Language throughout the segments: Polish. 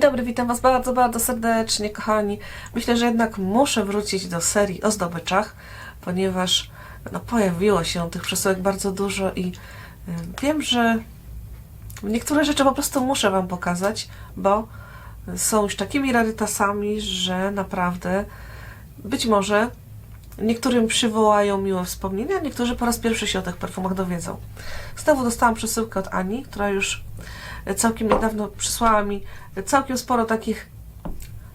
Dzień dobry, witam Was bardzo, bardzo serdecznie, kochani. Myślę, że jednak muszę wrócić do serii o zdobyczach, ponieważ no, pojawiło się tych przesyłek bardzo dużo i y, wiem, że niektóre rzeczy po prostu muszę Wam pokazać, bo są już takimi rarytasami, że naprawdę być może niektórym przywołają miłe wspomnienia, niektórzy po raz pierwszy się o tych perfumach dowiedzą. Znowu dostałam przesyłkę od Ani, która już całkiem niedawno przysłała mi całkiem sporo takich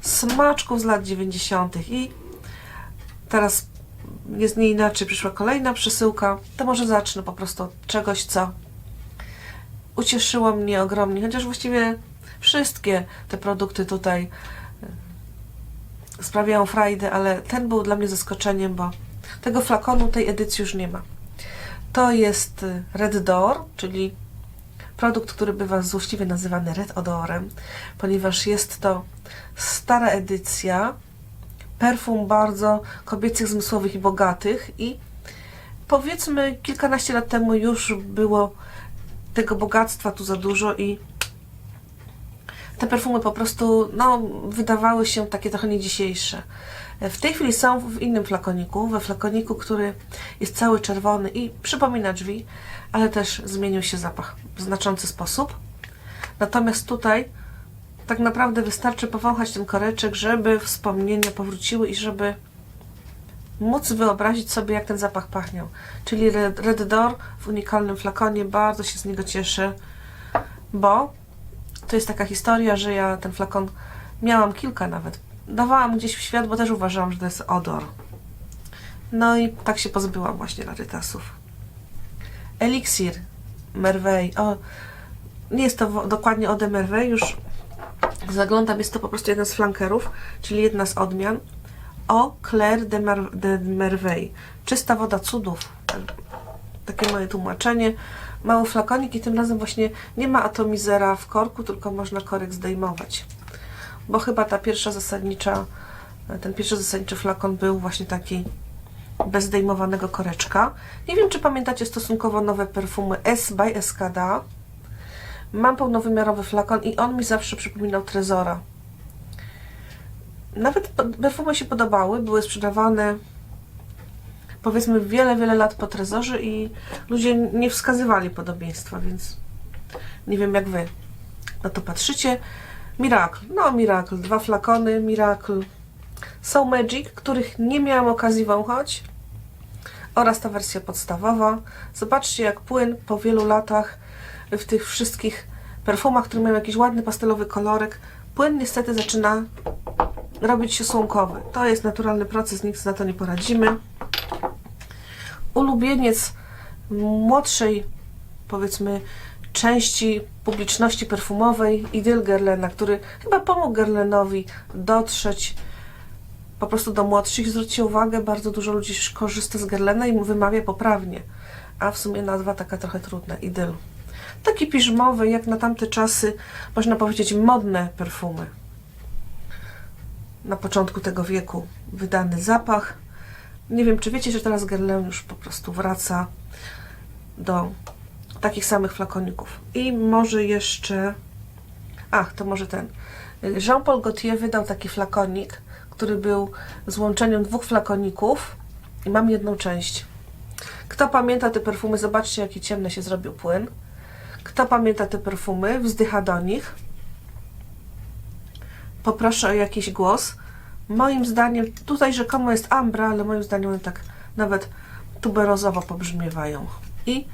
smaczków z lat 90. i teraz jest nie inaczej, przyszła kolejna przesyłka, to może zacznę po prostu od czegoś, co ucieszyło mnie ogromnie, chociaż właściwie wszystkie te produkty tutaj e, sprawiają frajdę, ale ten był dla mnie zaskoczeniem, bo tego flakonu tej edycji już nie ma. To jest e, Red Door, czyli produkt, który bywa złośliwie nazywany Red Odorem, ponieważ jest to stara edycja perfum bardzo kobiecych, zmysłowych i bogatych i powiedzmy kilkanaście lat temu już było tego bogactwa tu za dużo i te perfumy po prostu no, wydawały się takie trochę nie dzisiejsze. W tej chwili są w innym flakoniku, we flakoniku, który jest cały czerwony i przypomina drzwi, ale też zmienił się zapach w znaczący sposób. Natomiast tutaj tak naprawdę wystarczy powąchać ten koreczek, żeby wspomnienia powróciły i żeby móc wyobrazić sobie, jak ten zapach pachniał. Czyli Red Door w unikalnym flakonie, bardzo się z niego cieszę, bo to jest taka historia, że ja ten flakon miałam kilka nawet. Dawałam gdzieś w świat, bo też uważałam, że to jest odor. No i tak się pozbyłam właśnie rarytasów. Eliksir Merveille. O, nie jest to dokładnie Ode Merveille, już zaglądam, jest to po prostu jeden z flankerów, czyli jedna z odmian. O Claire de, Mer de Merveille. Czysta woda cudów. Takie moje tłumaczenie. Mały flakonik i tym razem właśnie nie ma atomizera w korku, tylko można korek zdejmować. Bo chyba ta pierwsza zasadnicza, ten pierwszy zasadniczy flakon był właśnie taki bez zdejmowanego koreczka. Nie wiem, czy pamiętacie stosunkowo nowe perfumy S by Escada. Mam pełnowymiarowy flakon i on mi zawsze przypominał Trezora. Nawet perfumy się podobały, były sprzedawane powiedzmy wiele, wiele lat po Trezorze i ludzie nie wskazywali podobieństwa, więc nie wiem jak Wy na to patrzycie. Miracle, no Miracle, dwa flakony, Miracle. Są Magic, których nie miałam okazji wąchać oraz ta wersja podstawowa. Zobaczcie, jak płyn po wielu latach w tych wszystkich perfumach, które mają jakiś ładny pastelowy kolorek, płyn niestety zaczyna robić się słomkowy. To jest naturalny proces, nic na to nie poradzimy. Ulubieniec młodszej, powiedzmy, części publiczności perfumowej, Idyl Guerlaina, który chyba pomógł Guerlainowi dotrzeć po prostu do młodszych. Zwróćcie uwagę, bardzo dużo ludzi korzysta z Guerlaina i mu wymawia poprawnie, a w sumie nazwa taka trochę trudna, Idyl. Taki piżmowy, jak na tamte czasy, można powiedzieć, modne perfumy. Na początku tego wieku wydany zapach. Nie wiem, czy wiecie, że teraz Guerlain już po prostu wraca do takich samych flakoników. I może jeszcze... Ach, to może ten. Jean-Paul Gaultier wydał taki flakonik, który był złączeniem dwóch flakoników i mam jedną część. Kto pamięta te perfumy, zobaczcie jaki ciemny się zrobił płyn. Kto pamięta te perfumy, wzdycha do nich. Poproszę o jakiś głos. Moim zdaniem, tutaj rzekomo jest ambra, ale moim zdaniem one tak nawet tuberozowo pobrzmiewają. I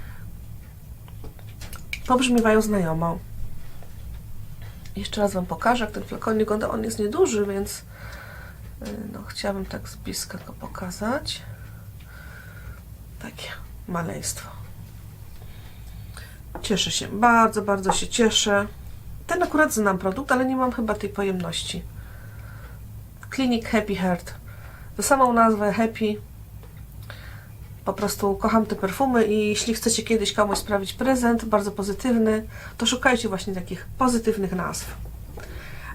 pobrzmiewają znajomo. Jeszcze raz Wam pokażę, jak ten flakonik wygląda. On jest nieduży, więc y, no, chciałabym tak z bliska go pokazać. Takie maleństwo. Cieszę się, bardzo, bardzo się cieszę. Ten akurat znam produkt, ale nie mam chyba tej pojemności. Clinic Happy Heart. Za samą nazwę Happy po prostu kocham te perfumy i jeśli chcecie kiedyś komuś sprawić prezent bardzo pozytywny, to szukajcie właśnie takich pozytywnych nazw.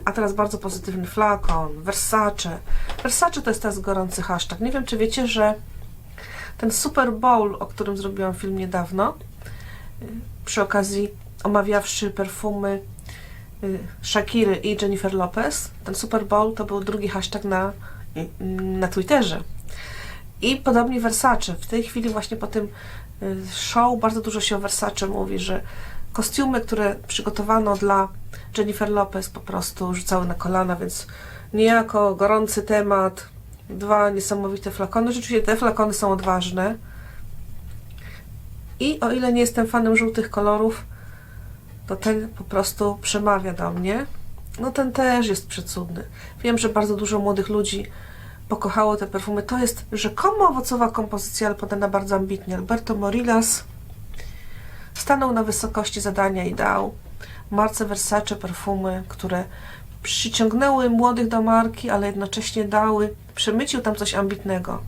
A teraz bardzo pozytywny flakon, Versace. Versace to jest teraz gorący hashtag. Nie wiem, czy wiecie, że ten Super Bowl, o którym zrobiłam film niedawno, przy okazji omawiawszy perfumy Shakiry i Jennifer Lopez. Ten Super Bowl to był drugi hashtag na, y, na Twitterze. I podobnie Versace. W tej chwili właśnie po tym y, show bardzo dużo się o Versace mówi, że kostiumy, które przygotowano dla Jennifer Lopez po prostu rzucały na kolana, więc niejako gorący temat, dwa niesamowite flakony. Rzeczywiście te flakony są odważne. I o ile nie jestem fanem żółtych kolorów, to ten po prostu przemawia do mnie. No ten też jest przecudny. Wiem, że bardzo dużo młodych ludzi pokochało te perfumy. To jest rzekomo owocowa kompozycja, ale podana bardzo ambitnie. Alberto Morillas stanął na wysokości zadania i dał marce Versace perfumy, które przyciągnęły młodych do marki, ale jednocześnie dały, przemycił tam coś ambitnego,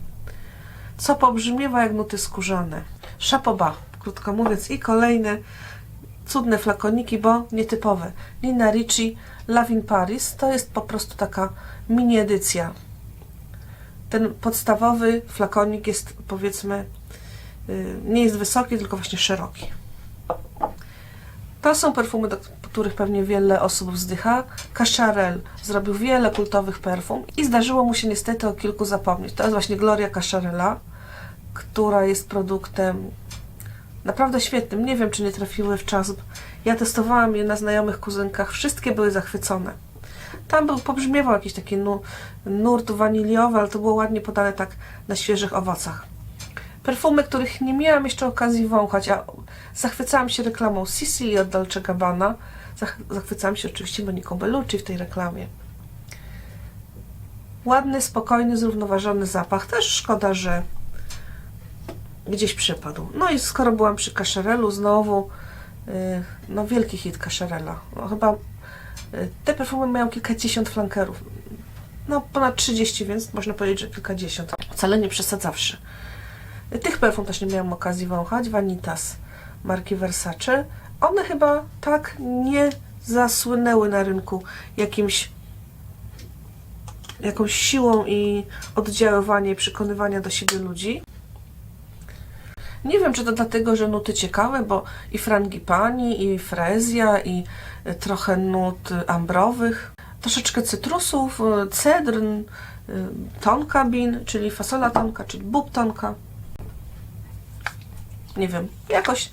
co pobrzmiewa jak nuty skórzane. Chapeau krótko mówiąc, i kolejne cudne flakoniki, bo nietypowe. Nina Ricci Love in Paris to jest po prostu taka mini edycja. Ten podstawowy flakonik jest powiedzmy y, nie jest wysoki, tylko właśnie szeroki. To są perfumy, do których pewnie wiele osób wzdycha. Cacharel zrobił wiele kultowych perfum i zdarzyło mu się niestety o kilku zapomnieć. To jest właśnie Gloria Cacharela, która jest produktem naprawdę świetnym. Nie wiem, czy nie trafiły w czas. Ja testowałam je na znajomych kuzynkach. Wszystkie były zachwycone. Tam był, pobrzmiewał jakiś taki nu, nurt waniliowy, ale to było ładnie podane tak na świeżych owocach. Perfumy, których nie miałam jeszcze okazji wąchać, a zachwycałam się reklamą Sisi od Dolce Gabbana. Zach, zachwycałam się oczywiście Moniką Bellucci w tej reklamie. Ładny, spokojny, zrównoważony zapach. Też szkoda, że gdzieś przypadł. No i skoro byłam przy Cacharelu znowu, yy, no wielki hit Cacharela. No, chyba yy, te perfumy mają kilkadziesiąt flankerów. No ponad 30, więc można powiedzieć, że kilkadziesiąt. Wcale nie przesadzawszy. Tych perfum też nie miałam okazji wąchać. Vanitas marki Versace. One chyba tak nie zasłynęły na rynku jakimś jakąś siłą i oddziaływania i przekonywania do siebie ludzi. Nie wiem, czy to dlatego, że nuty ciekawe, bo i frangipani, i frezja, i y, trochę nut ambrowych, troszeczkę cytrusów, y, cedr, y, tonka bin, czyli fasola tonka, czyli bób tonka. Nie wiem, jakoś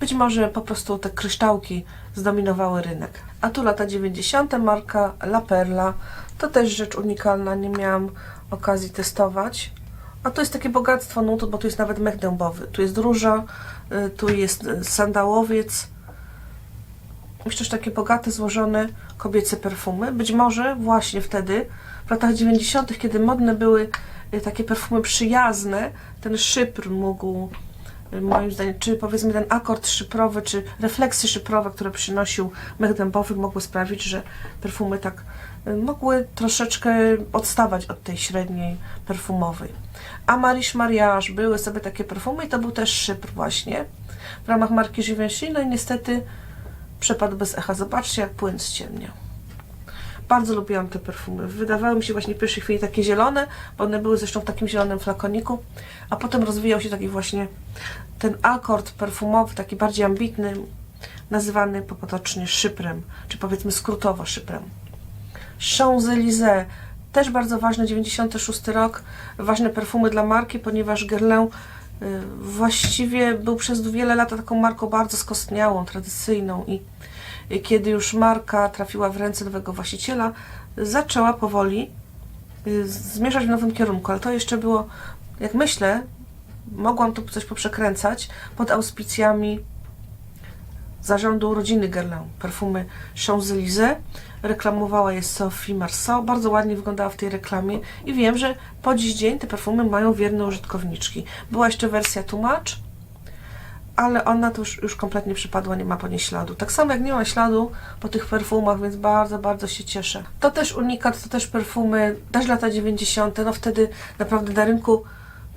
być może po prostu te kryształki zdominowały rynek. A tu lata 90. marka La Perla. To też rzecz unikalna, nie miałam okazji testować. A tu jest takie bogactwo nut, bo tu jest nawet mech dębowy. Tu jest róża, y, tu jest y, sandałowiec. Jeszcze takie bogate, złożone kobiece perfumy. Być może właśnie wtedy, w latach 90., kiedy modne były y, takie perfumy przyjazne, ten szypr mógł, moim zdaniem, czy powiedzmy ten akord szyprowy, czy refleksy szyprowe, które przynosił mech dębowy, mogły sprawić, że perfumy tak y, mogły troszeczkę odstawać od tej średniej perfumowej. Amarish Mariage były sobie takie perfumy i to był też szypr właśnie w ramach marki Givenchy, no i niestety przepadł bez echa. Zobaczcie, jak płyn ściemniał. Bardzo lubiłam te perfumy. Wydawały mi się właśnie w pierwszej chwili takie zielone, bo one były zresztą w takim zielonym flakoniku, a potem rozwijał się taki właśnie ten akord perfumowy, taki bardziej ambitny, nazywany potocznie szyprem, czy powiedzmy skrótowo szyprem. Champs-Élysées, też bardzo ważny, 96 rok, ważne perfumy dla marki, ponieważ Guerlain y, właściwie był przez wiele lat taką marką bardzo skostniałą, tradycyjną i i kiedy już marka trafiła w ręce nowego właściciela, zaczęła powoli y, zmierzać w nowym kierunku, ale to jeszcze było, jak myślę, mogłam tu coś poprzekręcać pod auspicjami zarządu rodziny Guerlain. Perfumy Champs-Élysées. Reklamowała je Sophie Marceau. Bardzo ładnie wyglądała w tej reklamie i wiem, że po dziś dzień te perfumy mają wierne użytkowniczki. Była jeszcze wersja tłumacz, ale ona to już, już kompletnie przypadła, nie ma po niej śladu. Tak samo jak nie ma śladu po tych perfumach, więc bardzo, bardzo się cieszę. To też unikat, to też perfumy, też lata 90., no wtedy naprawdę na rynku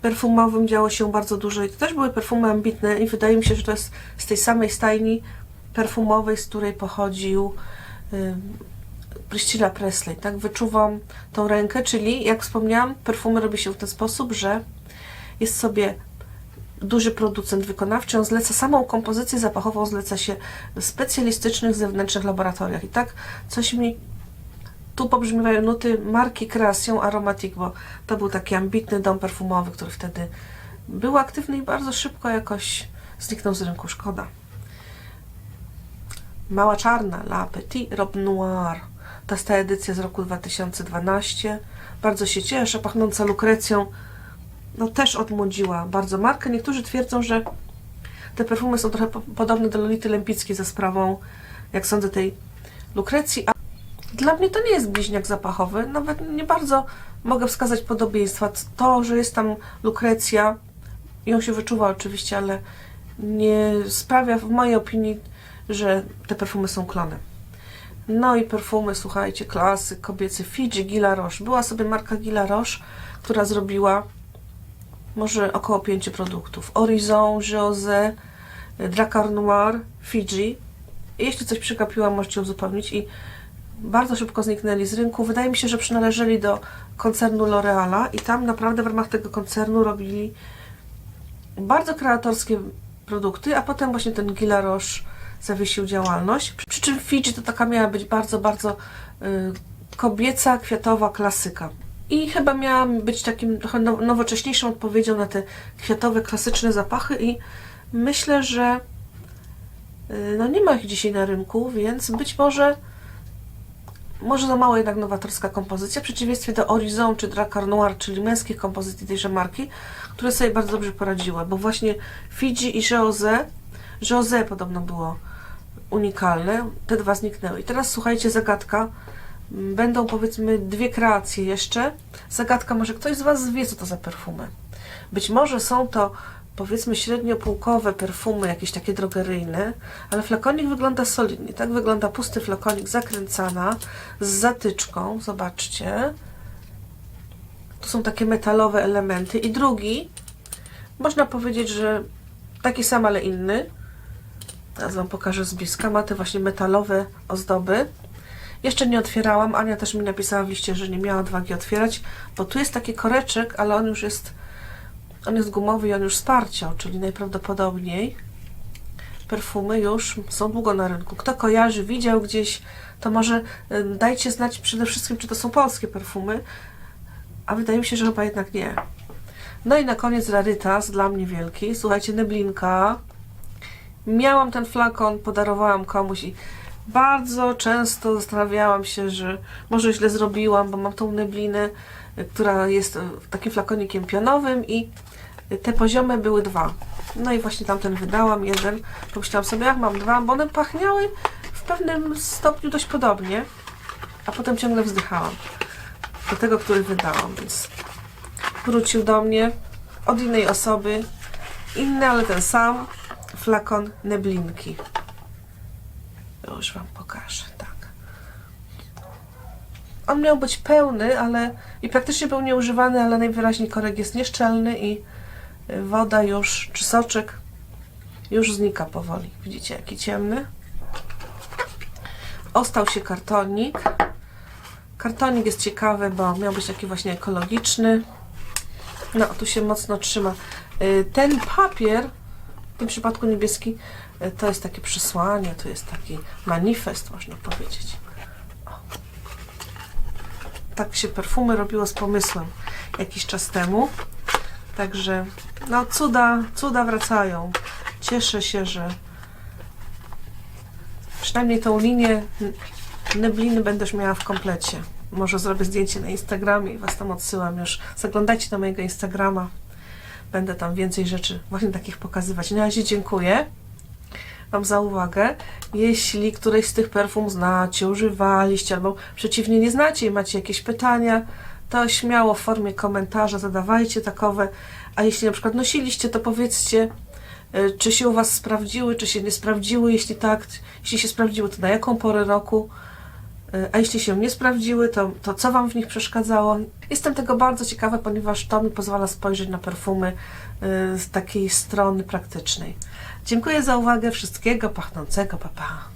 perfumowym działo się bardzo dużo i to też były perfumy ambitne i wydaje mi się, że to jest z tej samej stajni perfumowej, z której pochodził y, Priscilla Presley, tak? Wyczuwam tą rękę, czyli jak wspomniałam, perfumy robi się w ten sposób, że jest sobie duży producent wykonawczy, on zleca samą kompozycję zapachową, zleca się w specjalistycznych zewnętrznych laboratoriach. I tak coś mi tu pobrzmiewają nuty marki Creation Aromatic, bo to był taki ambitny dom perfumowy, który wtedy był aktywny i bardzo szybko jakoś zniknął z rynku. Szkoda. Mała Czarna, La Petite Robe Noire. To jest ta edycja z roku 2012. Bardzo się cieszę, pachnąca lukrecją. No też odmłodziła bardzo markę. Niektórzy twierdzą, że te perfumy są trochę po- podobne do Lolity Lempickiej za sprawą, jak sądzę, tej lukrecji. A dla mnie to nie jest bliźniak zapachowy. Nawet nie bardzo mogę wskazać podobieństwa. To, że jest tam lukrecja, ją się wyczuwa oczywiście, ale nie sprawia w mojej opinii, że te perfumy są klonem. No i perfumy, słuchajcie, klasy kobiecy Fiji Gila Roche. Była sobie marka Gila Roche, która zrobiła może około pięciu produktów. Horizon, José, Dracar Noir, Fiji. Jeśli coś przegapiłam, możecie uzupełnić. I bardzo szybko zniknęli z rynku. Wydaje mi się, że przynależeli do koncernu L'Oreala i tam naprawdę w ramach tego koncernu robili bardzo kreatorskie produkty, a potem właśnie ten Gila zawiesił działalność. Przy czym Fiji to taka miała być bardzo, bardzo y, kobieca, kwiatowa klasyka. I chyba miała być takim trochę now- nowocześniejszą odpowiedzią na te kwiatowe, klasyczne zapachy i myślę, że y, no nie ma ich dzisiaj na rynku, więc być może może za mało jednak nowatorska kompozycja, w przeciwieństwie do Horizon czy Dracar Noir, czyli męskich kompozycji tejże marki, które sobie bardzo dobrze poradziły, bo właśnie Fiji i José, José podobno było unikalne, te dwa zniknęły. I teraz słuchajcie, zagadka. Będą powiedzmy dwie kreacje jeszcze. Zagadka, może ktoś z Was wie, co to za perfumy. Być może są to powiedzmy średniopółkowe perfumy, jakieś takie drogeryjne, ale flakonik wygląda solidnie. Tak wygląda pusty flakonik, zakręcana, z zatyczką. Zobaczcie. Tu są takie metalowe elementy. I drugi, można powiedzieć, że taki sam, ale inny. Teraz Wam pokażę z bliska. Ma te właśnie metalowe ozdoby. Jeszcze nie otwierałam. Ania też mi napisała w liście, że nie miała odwagi otwierać, bo tu jest taki koreczek, ale on już jest on jest gumowy i on już sparciał, czyli najprawdopodobniej perfumy już są długo na rynku. Kto kojarzy, widział gdzieś, to może y, dajcie znać przede wszystkim, czy to są polskie perfumy, a wydaje mi się, że chyba jednak nie. No i na koniec rarytas, dla mnie wielki. Słuchajcie, Neblinka. Miałam ten flakon, podarowałam komuś i bardzo często zastanawiałam się, że może źle zrobiłam, bo mam tą neblinę, y, która jest y, takim flakonikiem pionowym i te poziome były dwa. No i właśnie tamten wydałam, jeden. Pomyślałam sobie, jak mam dwa, bo one pachniały w pewnym stopniu dość podobnie, a potem ciągle wzdychałam do tego, który wydałam, więc wrócił do mnie od innej osoby, inny, ale ten sam flakon neblinki. Już Wam pokażę, tak. On miał być pełny, ale i praktycznie był nieużywany, ale najwyraźniej korek jest nieszczelny i woda już, czy soczek już znika powoli. Widzicie, jaki ciemny? Ostał się kartonik. Kartonik jest ciekawy, bo miał być taki właśnie ekologiczny. No, tu się mocno trzyma. Y, Ten papier, w tym przypadku niebieski, to jest takie przesłanie, to jest taki manifest, można powiedzieć. O. Tak się perfumy robiło z pomysłem jakiś czas temu. Także, no, cuda, cuda wracają. Cieszę się, że przynajmniej tą linię nebliny już miała w komplecie. Może zrobię zdjęcie na Instagramie i Was tam odsyłam już. Zaglądajcie na mojego Instagrama. Będę tam więcej rzeczy właśnie takich pokazywać. Na razie dziękuję Wam za uwagę. Jeśli któreś z tych perfum znacie, używaliście, albo przeciwnie nie znacie i macie jakieś pytania, to śmiało w formie komentarza zadawajcie takowe. A jeśli na przykład nosiliście, to powiedzcie, y, czy się u Was sprawdziły, czy się nie sprawdziły. Jeśli tak, jeśli się sprawdziły, to na jaką porę roku. Y, A jeśli się nie sprawdziły, to, to co Wam w nich przeszkadzało? Jestem tego bardzo ciekawa, ponieważ to mi pozwala spojrzeć na perfumy y, z takiej strony praktycznej. Dziękuję za uwagę. Wszystkiego pachnącego. Pa, pa.